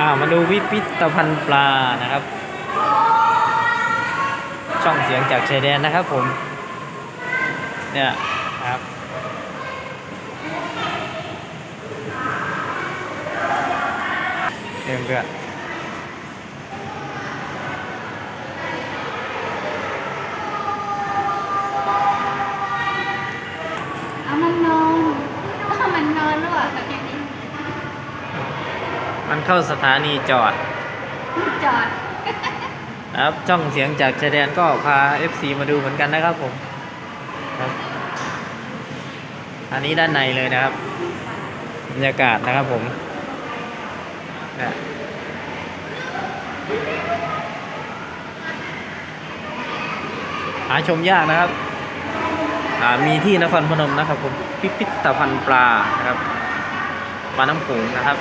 อ่ามาดูวิพิธภัณฑ์ปลานะครับ ช่องเสียงจากชายแดนนะครับผม เนี่ยครับเรื่องเพื่อนเอามันนอนอามันนอนแล้วอะกับแค่นี้ มันเข้าสถานีจอด จอดนะครับช่องเสียงจากชายแดนก็พา FC มาดูเหมือนกันนะครับผมครับอันนี้ด้านในเลยนะครับบรรยากาศนะครับผมเนี่ยหาชมยากนะครับอ่ามีที่นครพนมนะครับผมพิพิธภัณฑ์ปลานะครับปลาน้ำโขงนะครับ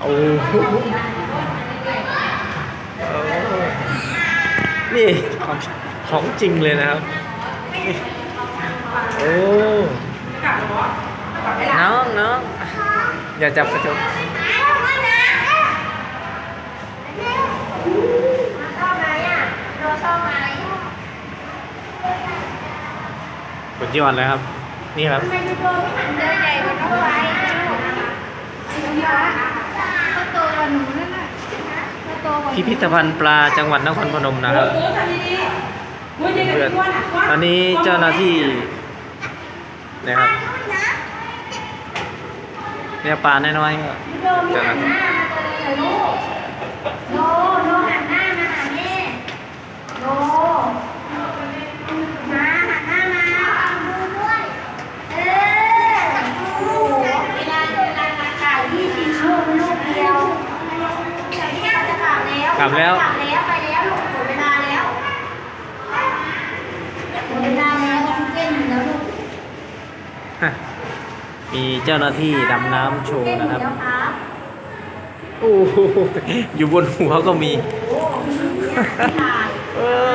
โอ้โหนี่ของของจริงเลยนะครับ โอ้น้องน้องอย่าจับกระจกชอบไหมอะโดชอบไหมสุดยอดเลยครับ นี่ครับ พิพิธภัณฑ์ปลาจังหวัดนครพนมนะครับเพื่อนตอนนี้เจ้าหน้าที่นะครับเนี่ยปลาน้อยๆก็โดไม่หันหน้ามาเลยลูกโดโดหันหน้ามาหาแม่โดมาหันหน้ามาดูด้วยเออโอ้โหเวลาเวลาข่าวยี่สิบลูกลูกเดียวเดี๋ยวที่เราจะกลับแล้ว กลับแล้ว กลับแล้วไปแล้วลูกหมดเวลาแล้วหมดเวลาแล้วออกซิเจนหมดแล้วลูก มีเจ้าหน้าที่ดำน้ำโชว์นะครับเดี๋ยวครับโอ้โหอยู่บนหัวก็มี โอ้ถ่ายเออ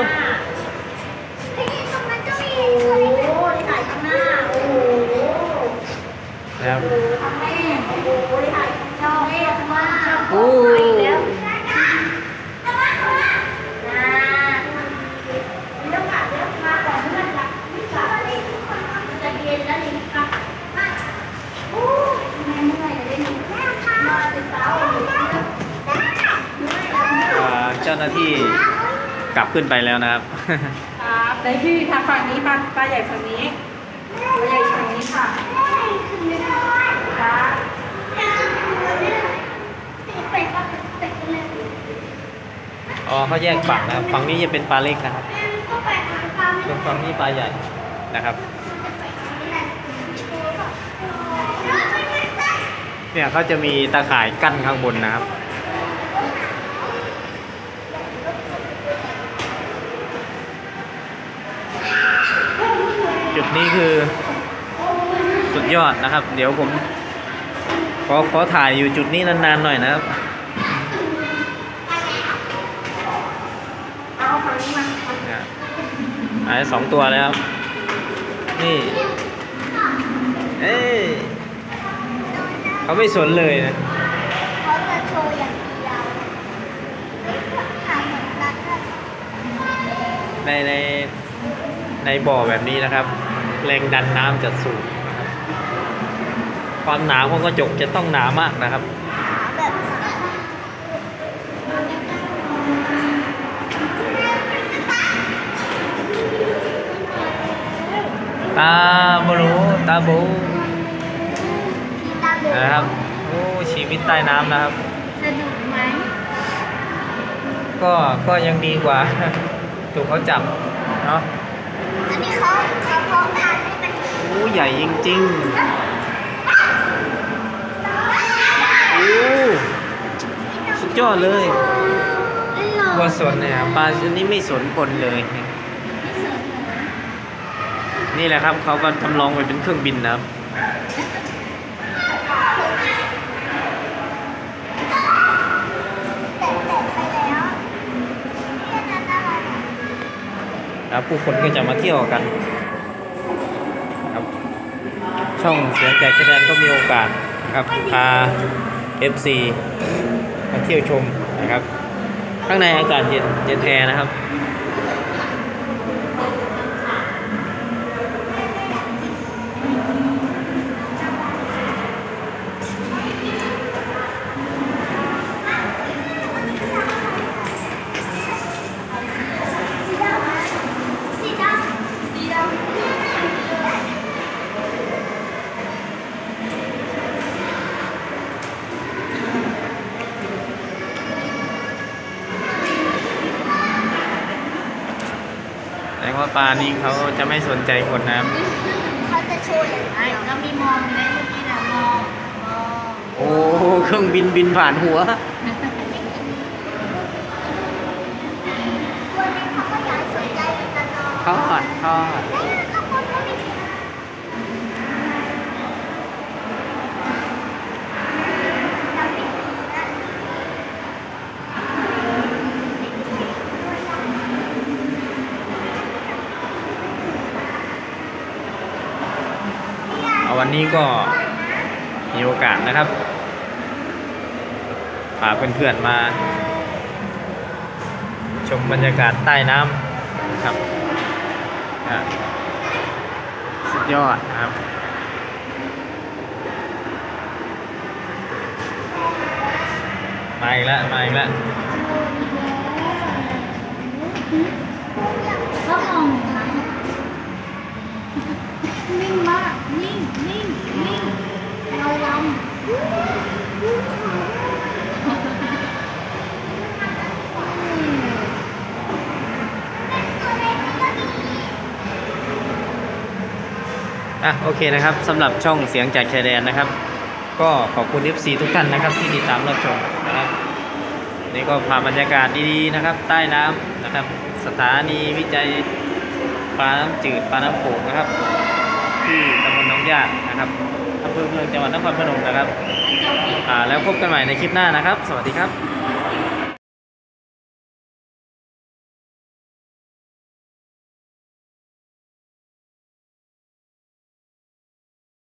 ไอ้นี่ตรงนั้นก็มีโอ้โหถ่ายข้างหน้า โอ้โห นะครับ ทำแม่โอ้โหถ่ายชอบแม่มาก โอ้ ไปแล้วนะไม่ต้องกลับแล้วมาก่อนเพื่อนหลับไม่กลับจะเย็นแล้วนี่กลับโอ้แม่เมื่อยเลยนี่มาแต่เช้าเลยเมื่อยแล้ว อ่าเจ้า หน้าที่กลับขึ้นไปแล้วนะครับ ครับในพี่ทางฝั่งนี้ปลาปลาใหญ่ฝั่งนี้ปลาใหญ่ฝั่งนี้ค่ะครับอ๋อเขาแยกฝั่งนะครับ ฝั่งนี้จะเป็นปลาเล็กนะครับ ส่วนฝั่งนี้ปลาใหญ่นะครับ เนี่ยเขาจะมีตาข่ายกั้นข้างบนนะครับ นี้คือสุดยอดนะครับ เดี๋ยวผม ขอขอถ่ายอยู่จุดนี้นานๆหน่อยนะครับเอาฝั่งนี้มาเนี่ยหายสองตัวแล้วครับ นี่ เอ้ยเขาไม่สนเลยนะเขาจะโชว์อย่างเดียวถ่ายเหมือนกันในในในบ่อแบบนี้นะครับ แรงดันน้ำจะสูงนะครับความหนาของกระจกจะต้องหนามากนะครับแบบตาบรูตาบูที่ตาเบลนะครับโอ้ชีวิตใต้น้ำนะครับสนุกไหมก็ก็ยังดีกว่าถูกเขาจับเนาะอันนี้เขา โอ้ใหญ่จริงๆโอ้สุดยอดเลยวัวสนเนี่ยปลาชนิดนี้ไม่สนคนเลย นี่แหละครับเขาก็ทำลองไปเป็นเครื่องบินนะครับแล้วผู้คนก็จะมาเที่ยวกัน ช่องเสียงแจกแสดนก็มีโอกาสนะครับพา FC มาเที่ยวชมนะครับ ข้างในอากาศเย็นเย็นแอร์นะครับ สีดำสีดำสีดำ แต่ ว่าปลานี้เขาจะไม่สนใจคนนะครับเขาจะโชว์อย่างไรก็มีมองอยู่ในเมื่อกี้นะมองมองโอ้เครื่องบินบินผ่านหัววันนี้เขาก็อยากสนใจกันตลอดทอดทอดแล้วข้างบนก็มีดำปิดปีนะ เอา วันนี้ก็มีโอกาสนะครับพาเพื่อนๆมา ชมบรรยากาศใต้น้ำนครับสุดยอดนะครับมาอีกแล้วมาอีกแล้วก็มองนะ นิ่งนิ่งนิ่งนิ่งเราลำอะโอเคนะครับสำหรับช่องเสียงจากชายแดนนะครับ ก็ขอบคุณ FC ทุกท่านนะครับ ที่ติดตามรับชมนะครับนี่ก็พาบรรยากาศดีๆนะครับ ใต้น้ำนะครับ สถานีวิจัยปลาน้ำจืดปลาน้ำโขงนะครับ ที่ตำบลหน้องญาตินะครับอำเภอเมืองจังหวัดนครพนมนะครับ อ่าแล้วพบกันใหม่ในคลิปหน้านะครับ สวัสดีครับ